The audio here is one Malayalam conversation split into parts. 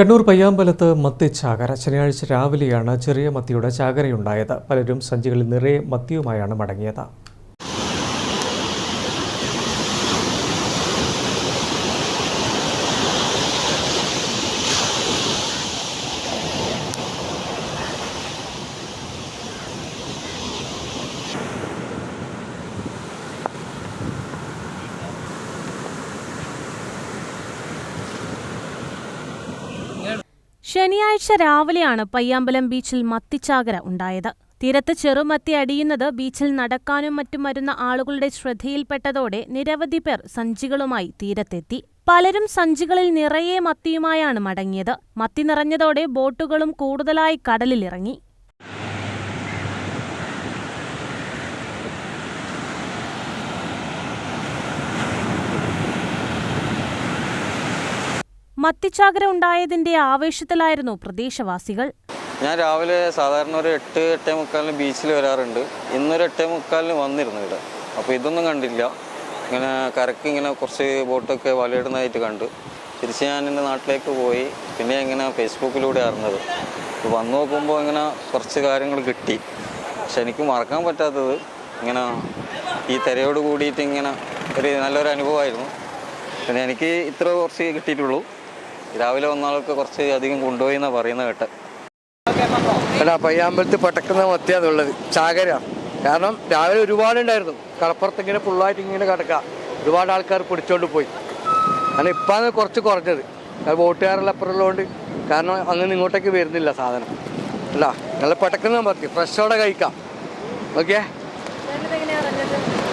കണ്ണൂർ പയ്യാമ്പലത്ത് മത്തി ചാകര ശനിയാഴ്ച രാവിലെയാണ് ചെറിയ മത്തിയുടെ ചാകരയുണ്ടായത്. പലരും സഞ്ചികളിൽ നിറയെ മത്തിയുമായാണ് മടങ്ങിയത്. ശനിയാഴ്ച രാവിലെയാണ് പയ്യാമ്പലം ബീച്ചിൽ മത്തിച്ചാകര ഉണ്ടായത്. തീരത്ത് ചെറുമത്തി അടിയുന്നത് ബീച്ചിൽ നടക്കാനും മറ്റും വരുന്ന ആളുകളുടെ ശ്രദ്ധയിൽപ്പെട്ടതോടെ നിരവധി പേർ സഞ്ചികളുമായി തീരത്തെത്തി. പലരും സഞ്ചികളിൽ നിറയെ മത്തിയുമായാണ് മടങ്ങിയത്. മത്തി നിറഞ്ഞതോടെ ബോട്ടുകളും കൂടുതലായി കടലിലിറങ്ങി. മത്തിച്ചാകര ഉണ്ടായതിന്റെ ആവേശത്തിലായിരുന്നു പ്രദേശവാസികൾ. ഞാൻ രാവിലെ സാധാരണ ഒരു എട്ട് എട്ടേ മുക്കാലിന് ബീച്ചിൽ വരാറുണ്ട്. ഇന്നൊരു എട്ടേ മുക്കാലിന് വന്നിരുന്നു ഇവിടെ. അപ്പോൾ ഇതൊന്നും കണ്ടില്ല. ഇങ്ങനെ കരക്ക് ഇങ്ങനെ കുറച്ച് ബോട്ടൊക്കെ വലയിടുന്നതായിട്ട് കണ്ടു. തിരിച്ച് ഞാൻ എന്റെ നാട്ടിലേക്ക് പോയി. പിന്നെ ഇങ്ങനെ ഫേസ്ബുക്കിലൂടെ അറിഞ്ഞത്. വന്നു നോക്കുമ്പോൾ ഇങ്ങനെ കുറച്ച് കാര്യങ്ങൾ കിട്ടി. പക്ഷെ എനിക്ക് മറക്കാൻ പറ്റാത്തത് ഇങ്ങനെ ഈ തിരയോട് കൂടിയിട്ട് ഇങ്ങനെ ഒരു നല്ലൊരു അനുഭവമായിരുന്നു. പിന്നെ എനിക്ക് ഇത്ര കുറച്ച് കിട്ടിയിട്ടുള്ളൂ. രാവിലെ വന്നാളൊക്കെ കുറച്ച് അധികം കൊണ്ടുപോയി എന്നാ പറയുന്നത് കേട്ടെ. എടാ പയ്യാമ്പലത്ത് പടക്കുന്ന മത്തിയാന്നുള്ളത് ചാകര. കാരണം രാവിലെ ഒരുപാടുണ്ടായിരുന്നു. കടപ്പുറത്ത് ഇങ്ങനെ ഫുള്ളായിട്ട് ഇങ്ങനെ കിടക്ക. ഒരുപാട് ആൾക്കാർ പിടിച്ചോണ്ട് പോയി. കാരണം ഇപ്പാണ് കുറച്ച് കുറഞ്ഞത്. അത് ബോട്ടുകാരെല്ലാം അപ്പുറമുള്ളതുകൊണ്ട് കാരണം അങ്ങനെ ഇങ്ങോട്ടേക്ക് വരുന്നില്ല സാധനം. അല്ല നല്ല പടക്കുന്ന മത്തി. ഫ്രഷോടെ കഴിക്കാം. ഓക്കേ?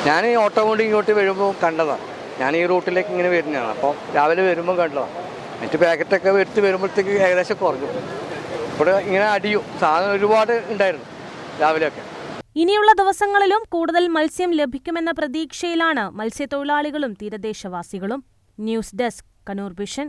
ഞാൻ ഈ ഓട്ടോ കൊണ്ട് ഇങ്ങോട്ട് വരുമ്പോൾ കണ്ടതാണ് ഞാൻ ഈ റൂട്ടിലേക്ക് ഇങ്ങനെ വരുന്നതാണ്. അപ്പോൾ രാവിലെ വരുമ്പോൾ കണ്ടതാണ് മറ്റ് പാക്കറ്റൊക്കെ എടുത്ത് വരുമ്പോഴത്തേക്ക് ഏകദേശം കുറഞ്ഞു. ഇവിടെ ഇങ്ങനെ അടിയും സാധനം ഒരുപാട് ഉണ്ടായിരുന്നു രാവിലെയൊക്കെ. ഇനിയുള്ള ദിവസങ്ങളിലും കൂടുതൽ മത്സ്യം ലഭിക്കുമെന്ന പ്രതീക്ഷയിലാണ് മത്സ്യത്തൊഴിലാളികളും തീരദേശവാസികളും. News desk Kannur Vision.